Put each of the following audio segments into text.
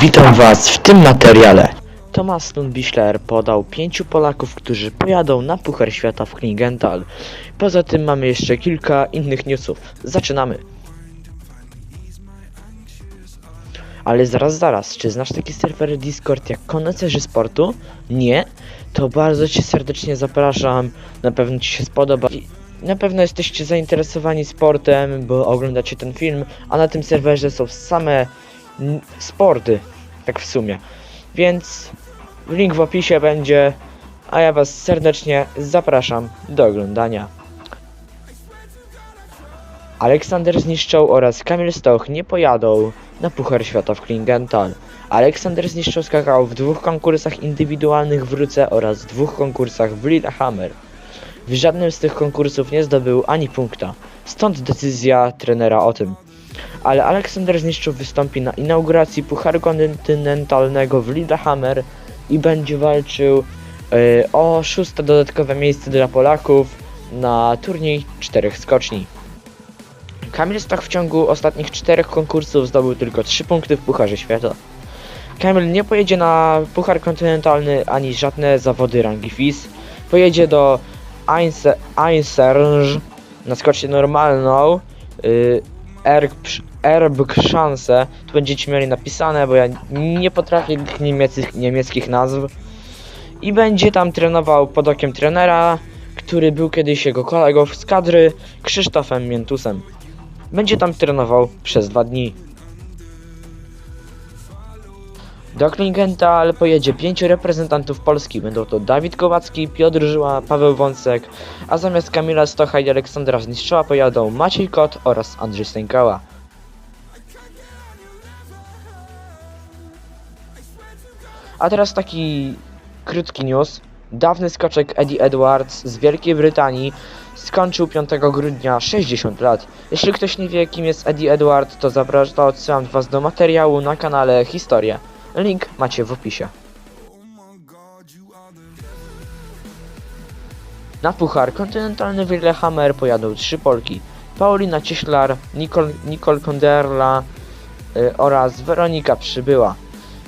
Witam Was w tym materiale. Thomas Lundbichler podał pięciu Polaków, którzy pojadą na Puchar Świata w Klingenthal. Poza tym mamy jeszcze kilka innych newsów. Zaczynamy. Ale zaraz, zaraz, czy znasz taki serwer Discord jak koneserzy sportu? Nie? To bardzo Cię serdecznie zapraszam, na pewno Ci się spodoba. Na pewno jesteście zainteresowani sportem, bo oglądacie ten film, a na tym serwerze są same sporty, tak w sumie. Więc link w opisie będzie, a ja Was serdecznie zapraszam do oglądania. Aleksander Zniszczał oraz Kamil Stoch nie pojadą na Puchar Świata w Klingenthal. Aleksander Zniszczał skakał w dwóch konkursach indywidualnych w Ruce oraz dwóch konkursach w Lillehammer. W żadnym z tych konkursów nie zdobył ani punkta, stąd decyzja trenera o tym. Ale Aleksander Zniszczów wystąpi na inauguracji Pucharu Kontynentalnego w Lillehammer i będzie walczył e, o szóste dodatkowe miejsce dla Polaków na turniej czterech skoczni. Kamil Stoch w ciągu ostatnich czterech konkursów zdobył tylko 3 punkty w Pucharze Świata. Kamil nie pojedzie na Puchar Kontynentalny ani żadne zawody rangi FIS. Pojedzie do Einse- Einserge na skocznie normalną. Yy, Erb Chance. Tu będziecie mieli napisane, bo ja nie potrafię niemieckich, niemieckich nazw. I będzie tam trenował pod okiem trenera, który był kiedyś jego kolegą z kadry, Krzysztofem Miętusem. Będzie tam trenował przez dwa dni. Do Klingenthal pojedzie pięciu reprezentantów Polski. Będą to Dawid Kołacki, Piotr Żyła, Paweł Wąsek, a zamiast Kamila Stocha i Aleksandra Zniszczała pojadą Maciej Kot oraz Andrzej Stękała. A teraz taki krótki news. Dawny skoczek Eddie Edwards z Wielkiej Brytanii skończył 5 grudnia 60 lat. Jeśli ktoś nie wie kim jest Eddie Edwards, to to odsyłam was do materiału na kanale Historia. Link macie w opisie. Na puchar kontynentalny w Lillehammer pojadą trzy Polki. Paulina Cieślar, Nicole, Konderla y, oraz Weronika Przybyła.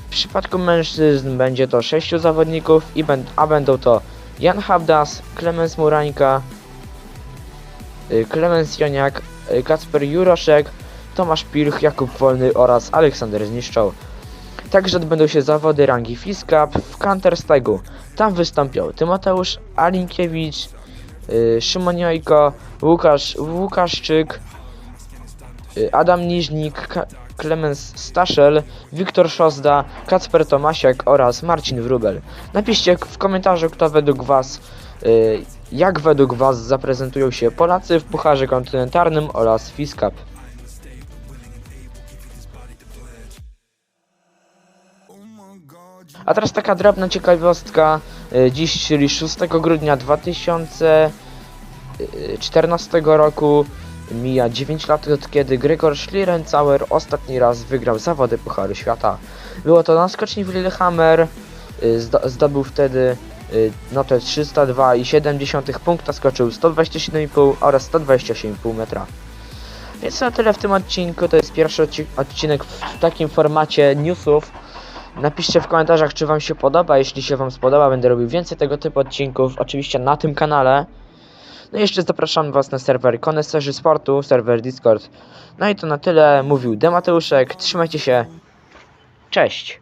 W przypadku mężczyzn będzie to sześciu zawodników, i ben, a będą to Jan Habdas, Klemens Murańka, y, Klemens Joniak, y, Kacper Juroszek, Tomasz Pilch, Jakub Wolny oraz Aleksander Zniszczał. Także odbędą się zawody rangi FIS Cup w Counter-Strike'u. Tam wystąpią Tymoteusz Alinkiewicz, y, Szymon Jojko, Łukasz Łukaszczyk, y, Adam Niżnik, Klemens Staszel, Wiktor Szozda, Kacper Tomasiak oraz Marcin Wrubel. Napiszcie w komentarzu, kto według Was, y, jak według Was zaprezentują się Polacy w Pucharze Kontynentalnym oraz FIS A teraz taka drobna ciekawostka. y, Dziś, czyli 6 grudnia 2014 roku, mija 9 lat od kiedy Gregor Schlierenzauer ostatni raz wygrał zawody Pucharu Świata. Było to na skoczni w Lillehammer. zdo- Zdobył wtedy notę 302,7 punkta, skoczył 127,5 oraz 128,5 metra. Więc na tyle w tym odcinku. To jest pierwszy odci- odcinek w takim formacie newsów. Napiszcie w komentarzach, czy Wam się podoba. Jeśli się Wam spodoba, będę robił więcej tego typu odcinków, oczywiście na tym kanale. No i jeszcze zapraszam Was na serwer Koneserzy Sportu, serwer Discord. No i to na tyle. Mówił Demateuszek. Trzymajcie się. Cześć.